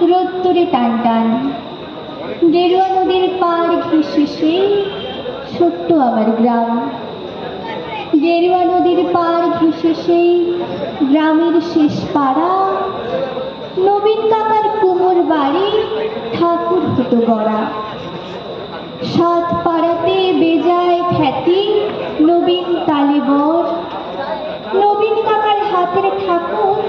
রোদ্দুরে টান টান। গেরুয়া নদীর পাড় ঘেঁষে সেই ছোট্ট আমার গ্রাম। গেরুয়া নদীর পাড় ঘেঁষে সেই গ্রামের শেষ পাড়া। নবীন কাকার কুমোর বাড়ি ঠাকুর হতো গড়া। সাত পাড়াতে বেজায় খ্যাতি নবীন তালেবর। নবীন কাকার হাতের ঠাকুর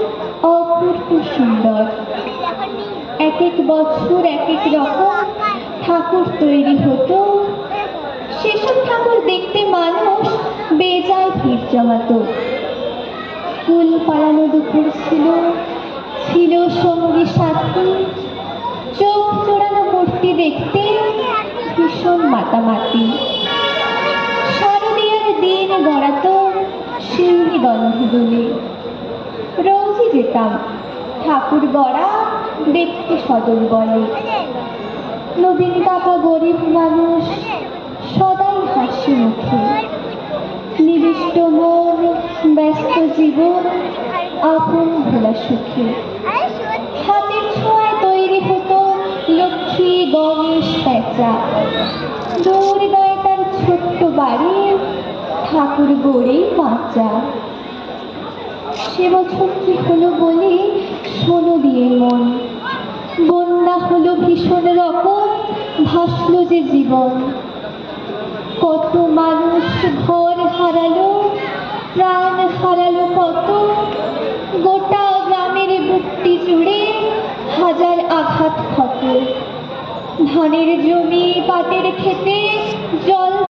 এক এক বছর এক এক রকম ঠাকুর তৈরি হতো। সেসব ঠাকুর দেখতে মানুষ বেজায় ভিড় জমাতো। ফুল পাড়ানো দুপুর ছিল ছিল সঙ্গী সাথী। চোখ জোড়ানো মূর্তি দেখতে ভীষণ মাতামাতি। শারদীয়ার দিন গড়াতো শিউলি গন্ধ দুলে রোজই যেতাম ঠাকুর গড়া দেখতে সদল বলে। নবীন কাকা গরিব মানুষ, সদাই হাসি মুখে। নিবিষ্ট মন, ব্যস্ত জীবন, আপন ভোলা সুখে। হাতের ছোঁয়ায় তৈরি হতো লক্ষ্মী গণেশ পেঁচা দূর গায়ে তার ছোট্ট বাড়ি ঠাকুর গড়েই বাঁচা সে হলো বলে শোনো দিয়ে মন। বন্যা হলো ভীষণ রকম, ভাসলো যে জীবন। কত মানুষ ঘর হারালো, প্রাণ হারালো কত, গোটা গ্রামের বুকটি জুড়ে হাজার আঘাত ক্ষত। ধানের জমি, পাটের খেতে জল